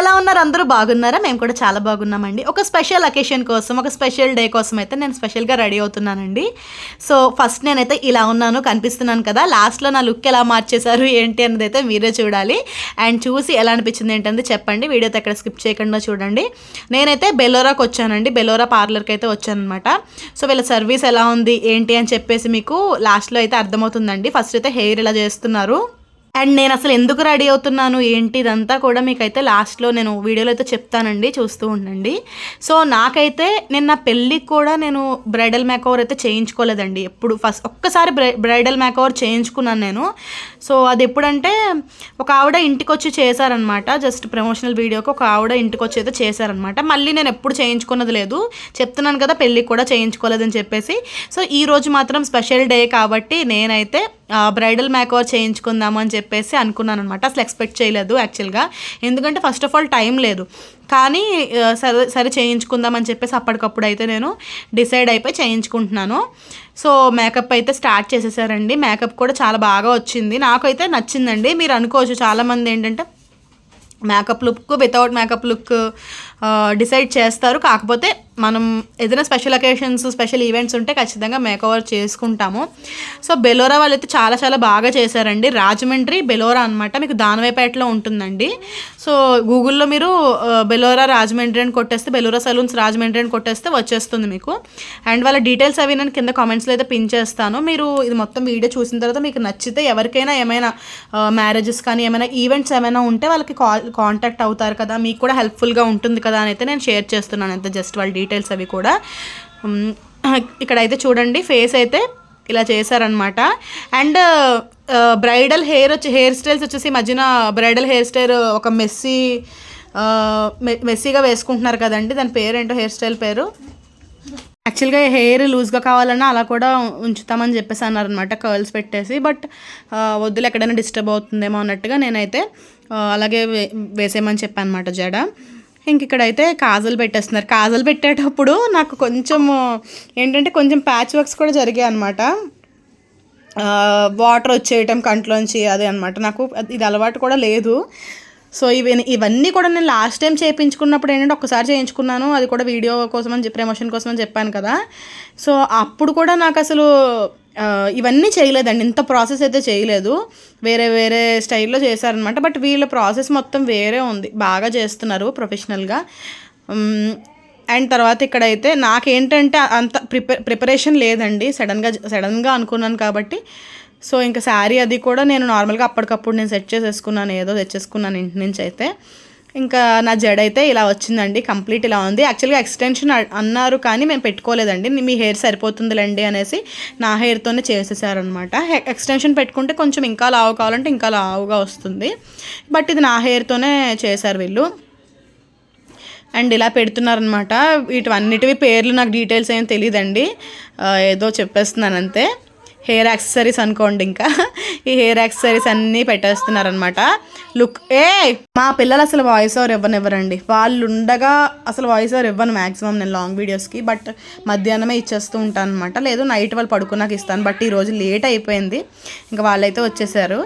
ఎలా ఉన్నారు? అందరూ బాగున్నారా? మేము కూడా చాలా బాగున్నామండి. ఒక స్పెషల్ అకేషన్ కోసం ఒక స్పెషల్ డే కోసం అయితే నేను స్పెషల్గా రెడీ అవుతున్నానండి. సో ఫస్ట్ నేనైతే ఇలా ఉన్నాను కనిపిస్తున్నాను కదా. లాస్ట్లో నా లుక్ ఎలా మార్చేశారు ఏంటి అనేది అయితే మీరే చూడాలి. అండ్ చూసి ఎలా అనిపించింది ఏంటంటే చెప్పండి. వీడియో అయితే ఎక్కడ స్కిప్ చేయకుండా చూడండి. నేనైతే బెలోరాకి వచ్చానండి. బెలోరా పార్లర్కి అయితే వచ్చానమాట సో వీళ్ళ సర్వీస్ ఎలా ఉంది ఏంటి అని చెప్పేసి మీకు లాస్ట్లో అయితే అర్థమవుతుందండి. ఫస్ట్ అయితే హెయిర్ ఇలా చేస్తున్నారు. అండ్ నేను అసలు ఎందుకు రెడీ అవుతున్నాను? ఏంటి? ఇదంతా కూడా మీకైతే లాస్ట్లో నేను వీడియోలో అయితే చెప్తానండి. చూస్తూ ఉండండి. సో నాకైతే నేను నా పెళ్ళికి కూడా నేను బ్రైడల్ మేకవర్ అయితే చేయించుకోలేదండి. ఎప్పుడు ఫస్ట్ ఒక్కసారి బ్రై బ్రైడల్ మేకవర్ చేయించుకున్నాను నేను. సో అది ఎప్పుడంటే ఒక ఆవిడ ఇంటికి వచ్చి చేశారనమాట జస్ట్ ప్రమోషనల్ వీడియోకి ఒక ఆవిడ ఇంటికి వచ్చి అయితే చేశారనమాట మళ్ళీ నేను ఎప్పుడు చేయించుకున్నది లేదు. చెప్తున్నాను కదా పెళ్ళికి కూడా చేయించుకోలేదని చెప్పేసి. సో ఈరోజు మాత్రం స్పెషల్ డే కాబట్టి నేనైతే బ్రైడల్ మేకవర్ చేయించుకుందాము అని చెప్పేసి అనుకున్నాను అనమాట అసలు ఎక్స్పెక్ట్ చేయలేదు యాక్చువల్గా ఎందుకంటే ఫస్ట్ ఆఫ్ ఆల్ టైం లేదు. కానీ సరే సరే సరే చేయించుకుందామని చెప్పేసి అప్పటికప్పుడు అయితే నేను డిసైడ్ అయిపోయి చేయించుకుంటున్నాను. సో మేకప్ అయితే స్టార్ట్ చేసేసారండి. మేకప్ కూడా చాలా బాగా వచ్చింది. నాకైతే నచ్చిందండి. మీరు అనుకోవచ్చు చాలామంది ఏంటంటే makeup look without makeup look decide చేస్తారు. కాకపోతే మనం ఏదైనా స్పెషల్ అకేషన్స్ స్పెషల్ ఈవెంట్స్ ఉంటే ఖచ్చితంగా మేకఓవర్ చేసుకుంటాము. సో బెలోరా వాళ్ళు అయితే చాలా చాలా బాగా చేశారండి. రాజమండ్రి బెలోరా అనమాట మీకు దానవేపేటలో ఉంటుందండి. సో గూగుల్లో మీరు బెలోరా రాజమండ్రి అని కొట్టేస్తే బెలోరా సలూన్స్ రాజమండ్రి అని కొట్టేస్తే వచ్చేస్తుంది మీకు. అండ్ వాళ్ళ డీటెయిల్స్ అవి నేను కింద కామెంట్స్లో అయితే పిన్ చేస్తాను. మీరు ఇది మొత్తం వీడియో చూసిన తర్వాత మీకు నచ్చితే ఎవరికైనా ఏమైనా మ్యారేజెస్ కానీ ఏమైనా ఈవెంట్స్ ఏమైనా ఉంటే వాళ్ళకి కాల్ కాంటాక్ట్ అవుతారు కదా. మీకు కూడా హెల్ప్ఫుల్గా ఉంటుంది కదా అని అయితే నేను షేర్ చేస్తున్నాను అంతే జస్ట్ వాళ్ళ డీటెయిల్స్ అవి కూడా. ఇక్కడ ఇక్కడైతే చూడండి ఫేస్ అయితే ఇలా చేశారనమాట అండ్ బ్రైడల్ హెయిర్ వచ్చి హెయిర్ స్టైల్స్ వచ్చేసి మధ్యన బ్రైడల్ హెయిర్ స్టైల్ ఒక మెస్సీ మెస్సీగా వేసుకుంటున్నారు కదండి. దాని పేరు ఏంటో హెయిర్ స్టైల్ పేరు? యాక్చువల్గా హెయిర్ లూజ్గా కావాలన్నా అలా కూడా ఉంచుతామని చెప్పేసి అన్నారనమాట కర్ల్స్ పెట్టేసి. బట్ వద్దులు ఎక్కడైనా డిస్టర్బ్ అవుతుందేమో అన్నట్టుగా నేనైతే అలాగే వేసేయమని చెప్పాను అనమాట జడ. ఇంక ఇక్కడైతే కాజల్ పెట్టేస్తున్నారు. కాజల్ పెట్టేటప్పుడు నాకు కొంచెం ఏంటంటే కొంచెం ప్యాచ్ వర్క్స్ కూడా జరిగాయి అనమాట వాటర్ వచ్చేయటం కంట్లోంచి అదే అనమాట నాకు ఇది అలవాటు కూడా లేదు. సో ఇవి ఇవన్నీ కూడా నేను లాస్ట్ టైం చేయించుకున్నప్పుడు ఏంటంటే ఒకసారి చేయించుకున్నాను. అది కూడా వీడియో కోసం అని చెప్పి ప్రమోషన్ కోసం అని చెప్పాను కదా. సో అప్పుడు కూడా నాకు అసలు ఇవన్నీ చేయలేదండి. ఇంత ప్రాసెస్ అయితే చేయలేదు. వేరే వేరే స్టైల్లో చేశారనమాట బట్ వీళ్ళ ప్రాసెస్ మొత్తం వేరే ఉంది. బాగా చేస్తున్నారు ప్రొఫెషనల్గా. అండ్ తర్వాత ఇక్కడైతే నాకేంటంటే అంత ప్రిపే ప్రిపరేషన్ లేదండి. సడన్గా సడన్గా అనుకున్నాను కాబట్టి. సో ఇంకా శారీ అది కూడా నేను నార్మల్గా అప్పటికప్పుడు నేను సెట్ చేసేసుకున్నాను. ఏదో తెచ్చేసుకున్నాను ఇంటి నుంచి అయితే. ఇంకా నా జడ అయితే ఇలా వచ్చిందండి కంప్లీట్ ఇలా ఉంది. యాక్చువల్గా ఎక్స్టెన్షన్ అన్నారు కానీ మేము పెట్టుకోలేదండి. మీ హెయిర్ సరిపోతుందిలేండి అనేసి నా హెయిర్తోనే చేసేసారనమాట ఎక్స్టెన్షన్ పెట్టుకుంటే కొంచెం ఇంకా లావు కావాలంటే ఇంకా లావుగా వస్తుంది. బట్ ఇది నా హెయిర్తోనే చేశారు వీళ్ళు. అండ్ ఇలా పెడుతున్నారనమాట వీటివన్నిటివి పేర్లు నాకు డీటెయిల్స్ ఏం తెలియదండి ఏదో చెప్పేస్తున్నాను అంతే హెయిర్ యాక్సెసరీస్ అనుకోండి ఇంకా. ఈ హెయిర్ యాక్సెసరీస్ అన్నీ పెట్టేస్తున్నారనమాట లుక్ ఏ! మా పిల్లలు అసలు వాయిస్ ఓవర్ ఇవ్వనివ్వరండి. వాళ్ళు ఉండగా అసలు వాయిస్ ఓవర్ ఇవ్వను మ్యాక్సిమం నేను లాంగ్ వీడియోస్కి బట్ మధ్యాహ్నమే ఇచ్చేస్తూ ఉంటాను అనమాట లేదు నైట్ వాళ్ళు పడుకున్నాక ఇస్తాను బట్ ఈరోజు లేట్ అయిపోయింది. ఇంకా వాళ్ళైతే వచ్చేసారు.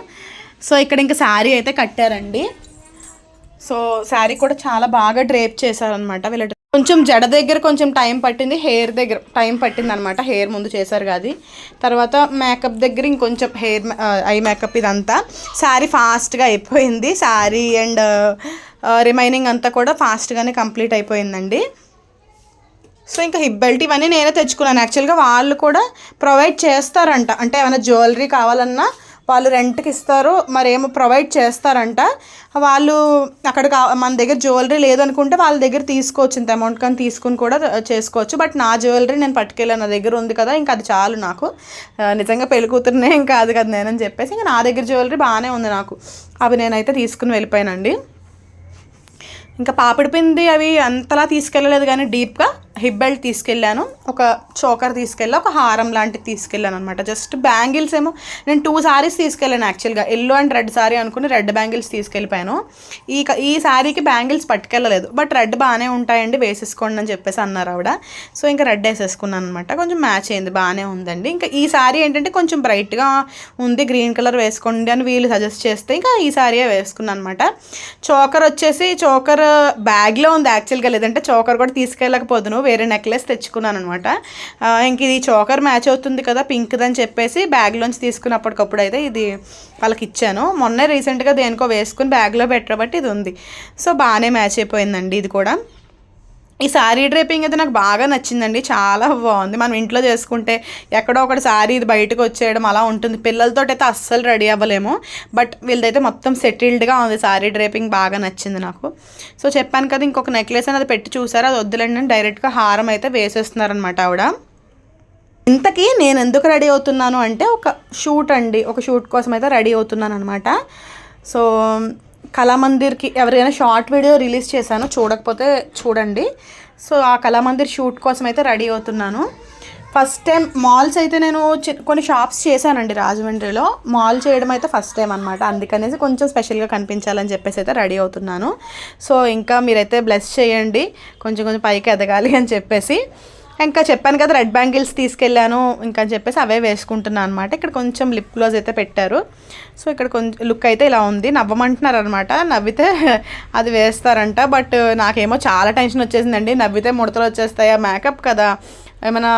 సో ఇక్కడ ఇంకా శారీ అయితే కట్టారండి. సో శారీ కూడా చాలా బాగా డ్రేప్ చేశారనమాట వీళ్ళ కొంచెం జడ దగ్గర కొంచెం టైం పట్టింది హెయిర్ దగ్గర టైం పట్టింది అనమాట హెయిర్ ముందు చేశారు కాదు తర్వాత మేకప్ దగ్గర ఇంకొంచెం హెయిర్ ఐ మేకప్ ఇదంతా. శారీ ఫాస్ట్గా అయిపోయింది. శారీ అండ్ రిమైనింగ్ అంతా కూడా ఫాస్ట్గానే కంప్లీట్ అయిపోయిందండి. సో ఇంకా హిప్ బెల్ట్ ఇవన్నీ నేనే తెచ్చుకున్నాను. యాక్చువల్గా వాళ్ళు కూడా ప్రొవైడ్ చేస్తారంట. అంటే ఏమైనా జ్యువెలరీ కావాలన్నా వాళ్ళు రెంట్కి ఇస్తారు మరేమో ప్రొవైడ్ చేస్తారంట. వాళ్ళు అక్కడ మన దగ్గర జ్యువెలరీ లేదనుకుంటే వాళ్ళ దగ్గర తీసుకోవచ్చు ఇంత అమౌంట్ కానీ తీసుకుని కూడా చేసుకోవచ్చు. బట్ నా జ్యువెలరీ నేను పట్టుకెళ్ళాను నా దగ్గర ఉంది కదా ఇంకా అది చాలు నాకు. నిజంగా పెళ్ళి కూతురునే ఇంకా అది కదా నేనని చెప్పేసి ఇంకా నా దగ్గర జ్యువెలరీ బాగానే ఉంది నాకు. అవి నేనైతే తీసుకుని వెళ్ళిపోయానండి. ఇంకా పాపిడి పిండి అవి అంతలా తీసుకెళ్ళలేదు కానీ డీప్గా హిప్ బెల్ట్ తీసుకెళ్ళాను ఒక చోకర్ తీసుకెళ్ళా ఒక హారం లాంటిది తీసుకెళ్ళాను అనమాట జస్ట్ బ్యాంగిల్స్ ఏమో నేను టూ శారీస్ తీసుకెళ్ళాను యాక్చువల్గా. ఎల్లో అండ్ రెడ్ శారీ అనుకుని రెడ్ బ్యాంగిల్స్ తీసుకెళ్ళిపోయాను. ఈ ఈ శారీకి బ్యాంగిల్స్ పట్టుకెళ్ళలేదు బట్ రెడ్ బాగానే ఉంటాయండి వేసేసుకోండి అని చెప్పేసి అన్నారు ఆవిడ. సో ఇంకా రెడ్ వేసేసుకున్నాను అనమాట కొంచెం మ్యాచ్ అయింది బాగానే ఉందండి. ఇంకా ఈ శారీ ఏంటంటే కొంచెం బ్రైట్గా ఉంది గ్రీన్ కలర్ వేసుకోండి అని వీళ్ళు సజెస్ట్ చేస్తే ఇంకా ఈ శారీయే వేసుకున్నాను అనమాట చోకర్ వచ్చేసి చోకర్ బ్యాగ్లో ఉంది యాక్చువల్గా లేదంటే చోకర్ కూడా తీసుకెళ్ళకపోదును. వేరే నెక్లెస్ తెచ్చుకున్నాను అనమాట ఇంక ఇది చోకర్ మ్యాచ్ అవుతుంది కదా పింక్ది అని చెప్పేసి బ్యాగ్లోంచి తీసుకున్నప్పటికప్పుడు అయితే ఇది వాళ్ళకి ఇచ్చాను. మొన్నే రీసెంట్గా దేనికో వేసుకుని బ్యాగ్లో పెట్టబట్టి ఇది ఉంది. సో బాగానే మ్యాచ్ అయిపోయిందండి ఇది కూడా. ఈ శారీ డ్రేపింగ్ అయితే నాకు బాగా నచ్చిందండి. చాలా బాగుంది. మనం ఇంట్లో చేసుకుంటే ఎక్కడో ఒకటి శారీ ఇది బయటకు వచ్చేయడం అలా ఉంటుంది. పిల్లలతో అయితే అస్సలు రెడీ అవ్వలేము. బట్ వీళ్ళదైతే మొత్తం సెటిల్డ్గా ఉంది. శారీ డ్రేపింగ్ బాగా నచ్చింది నాకు. సో చెప్పాను కదా ఇంకొక నెక్లెస్ అని అది పెట్టి చూసారు? అది వద్దులేండి. అని డైరెక్ట్గా హారం అయితే వేసేస్తున్నారనమాట ఆవిడ. ఇంతకీ నేను ఎందుకు రెడీ అవుతున్నాను అంటే ఒక షూట్ అండి. ఒక షూట్ కోసం అయితే రెడీ అవుతున్నాను అనమాట సో కళామందిర్కి ఎవరైనా షార్ట్ వీడియో రిలీజ్ చేశాను చూడకపోతే చూడండి. సో ఆ కళామందిర్ షూట్ కోసం అయితే రెడీ అవుతున్నాను. ఫస్ట్ టైం మాల్స్ అయితే నేను చి- కొన్ని షాప్స్ చేశానండి రాజమండ్రిలో. మాల్ చేయడం అయితే ఫస్ట్ టైం అనమాట అందుకనేసి కొంచెం స్పెషల్గా కనిపించాలని చెప్పేసి అయితే రెడీ అవుతున్నాను. సో ఇంకా మీరైతే బ్లెస్ చేయండి. కొంచెం కొంచెం పైకి ఎదగాలి అని చెప్పేసి. ఇంకా చెప్పాను కదా రెడ్ బ్యాంగిల్స్ తీసుకెళ్ళాను ఇంకా అని చెప్పేసి అవే వేసుకుంటున్నాను అనమాట ఇక్కడ కొంచెం లిప్ గ్లోజ్ అయితే పెట్టారు. సో ఇక్కడ కొంచెం లుక్ అయితే ఇలా ఉంది. నవ్వమంటున్నారు అనమాట నవ్వితే అది వేస్తారంట. బట్ నాకేమో చాలా టెన్షన్ వచ్చేసిందండి. నవ్వితే ముడతలు వచ్చేస్తాయా? మేకప్ కదా. ఏమైనా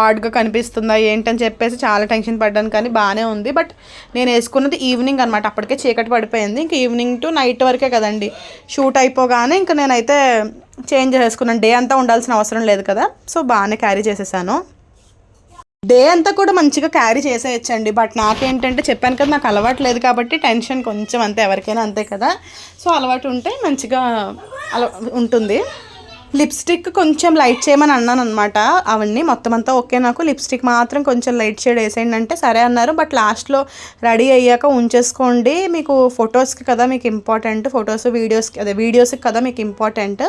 ఆడ్గా కనిపిస్తుందా? ఏంటని చెప్పేసి చాలా టెన్షన్ పడ్డాను. కానీ బాగానే ఉంది. బట్ నేను వేసుకున్నది ఈవినింగ్ అనమాట అప్పటికే చీకటి పడిపోయింది. ఇంక ఈవినింగ్ టు నైట్ వరకే కదండి. షూట్ అయిపోగానే ఇంకా నేనైతే చేంజ్ చేసుకున్నాను. డే అంతా ఉండాల్సిన అవసరం లేదు కదా. సో బాగానే క్యారీ చేసేసాను. డే అంతా కూడా మంచిగా క్యారీ చేసేయచ్చండి. బట్ నాకేంటంటే చెప్పాను కదా నాకు అలవాటు లేదు కాబట్టి టెన్షన్ కొంచెం అంతే ఎవరికైనా అంతే కదా. సో అలవాటు ఉంటే మంచిగా అల ఉంటుంది. లిప్స్టిక్ కొంచెం లైట్ చేయమని అన్నాను అనమాట అవన్నీ మొత్తం అంతా ఓకే నాకు. లిప్స్టిక్ మాత్రం కొంచెం లైట్ షేడ్ వేసేయండి అంటే సరే అన్నారు. బట్ లాస్ట్లో రెడీ అయ్యాక ఉంచేసుకోండి. మీకు ఫొటోస్కి కదా మీకు ఇంపార్టెంట్. ఫొటోస్ వీడియోస్కి అదే వీడియోస్కి కదా మీకు ఇంపార్టెంట్.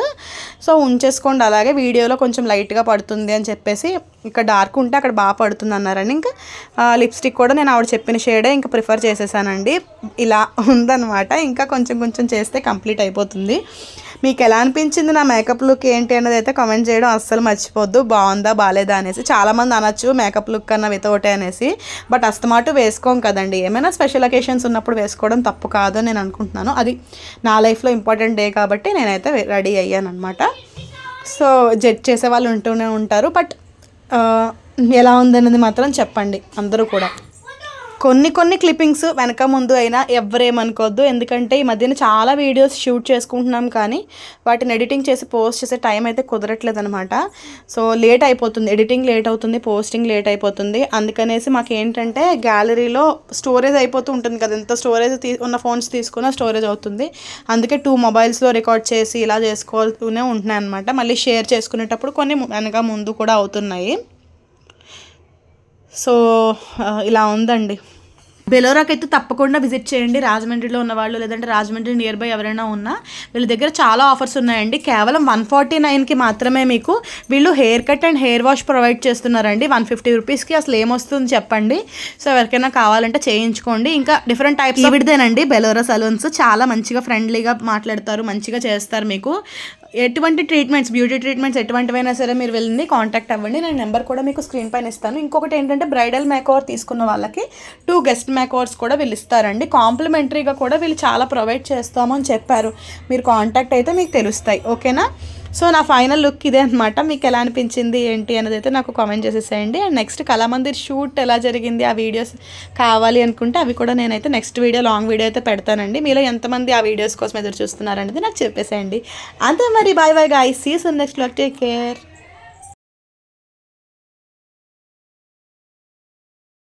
సో ఉంచేసుకోండి. అలాగే వీడియోలో కొంచెం లైట్గా పడుతుంది అని చెప్పేసి ఇక్కడ డార్క్ ఉంటే అక్కడ బాగా పడుతుంది అన్నారని. ఇంకా లిప్స్టిక్ కూడా నేను ఆవిడ చెప్పిన షేడే ఇంకా ప్రిఫర్ చేసేసానండి. ఇలా ఉందన్నమాట. ఇంకా కొంచెం కొంచెం చేస్తే కంప్లీట్ అయిపోతుంది. మీకు ఎలా అనిపించింది నా మేకప్ లుక్ ఏంటి అనేది అయితే కామెంట్ చేయడం అస్సలు మర్చిపోద్దు. బాగుందా బాగాలేదా అనేసి. చాలామంది అనొచ్చు మేకప్ లుక్ కన్నా వితౌటే అనేసి. బట్ అస్తమాటు వేసుకోం కదండి. ఏమైనా స్పెషల్ అకేషన్స్ ఉన్నప్పుడు వేసుకోవడం తప్పు కాదు అని నేను అనుకుంటున్నాను. అది నా లైఫ్లో ఇంపార్టెంట్ డే కాబట్టి నేనైతే రెడీ అయ్యాను అనమాట సో జడ్జ్ చేసే వాళ్ళు ఉంటూనే ఉంటారు. బట్ ఎలా ఉందన్నది మాత్రం చెప్పండి. అందరూ కూడా. కొన్ని కొన్ని క్లిప్పింగ్స్ వెనక ముందు అయినా ఎవరేమనుకోవద్దు ఎందుకంటే ఈ మధ్యన చాలా వీడియోస్ షూట్ చేసుకుంటున్నాం కానీ వాటిని ఎడిటింగ్ చేసి పోస్ట్ చేసే టైం అయితే కుదరట్లేదు అనమాట సో లేట్ అయిపోతుంది. ఎడిటింగ్ లేట్ అవుతుంది పోస్టింగ్ లేట్ అయిపోతుంది. అందుకనేసి మాకు ఏంటంటే గ్యాలరీలో స్టోరేజ్ అయిపోతూ ఉంటుంది కదా. ఎంత స్టోరేజ్ తీ ఉన్న ఫోన్స్ తీసుకున్నా స్టోరేజ్ అవుతుంది. అందుకే టూ మొబైల్స్లో రికార్డ్ చేసి ఇలా చేసుకోతూనే ఉంటున్నాయి అనమాట మళ్ళీ షేర్ చేసుకునేటప్పుడు కొన్ని వెనక ముందు కూడా అవుతున్నాయి. సో ఇలా ఉందండి. బెలోరాకి అయితే తప్పకుండా విజిట్ చేయండి. రాజమండ్రిలో ఉన్న వాళ్ళు లేదంటే రాజమండ్రి నియర్ బై ఎవరైనా ఉన్నా వీళ్ళ దగ్గర చాలా ఆఫర్స్ ఉన్నాయండి. కేవలం వన్ ఫార్టీ నైన్కి మాత్రమే మీకు వీళ్ళు hair cut and hair wash provide చేస్తున్నారండి. వన్ ఫిఫ్టీ రూపీస్కి అసలు ఏమొస్తుంది చెప్పండి. సో ఎవరికైనా కావాలంటే చేయించుకోండి. ఇంకా డిఫరెంట్ టైప్స్ విడిదేనండి బెలోరా సలూన్స్ చాలా మంచిగా ఫ్రెండ్లీగా మాట్లాడతారు మంచిగా చేస్తారు మీకు. ఎటువంటి ట్రీట్మెంట్స్ బ్యూటీ ట్రీట్మెంట్స్ ఎటువంటివైనా సరే మీరు వెళ్ళి కాంటాక్ట్ అవ్వండి. నేను నెంబర్ కూడా మీకు స్క్రీన్ పైన ఇస్తాను. ఇంకొకటి ఏంటంటే బ్రైడల్ మేకోవర్ తీసుకున్న వాళ్ళకి టూ గెస్ట్ మేకోవర్స్ కూడా వీళ్ళు ఇస్తారండి. కాంప్లిమెంటరీగా కూడా వీళ్ళు చాలా ప్రొవైడ్ చేస్తామని చెప్పారు. మీరు కాంటాక్ట్ అయితే మీకు తెలుస్తాయి. ఓకేనా? సో నా ఫైనల్ లుక్ ఇదే అనమాట మీకు ఎలా అనిపించింది ఏంటి అనేది అయితే నాకు కామెంట్ చేసేసేయండి. అండ్ నెక్స్ట్ కళామందిర్ షూట్ ఎలా జరిగింది ఆ వీడియోస్ కావాలి అనుకుంటే అవి కూడా నేనైతే నెక్స్ట్ వీడియో లాంగ్ వీడియో అయితే పెడతానండి. మీలో ఎంతమంది ఆ వీడియోస్ కోసం ఎదురు చూస్తున్నారనేది నాకు చెప్పేసేయండి. అంతే మరి. Bye bye guys sees next look take care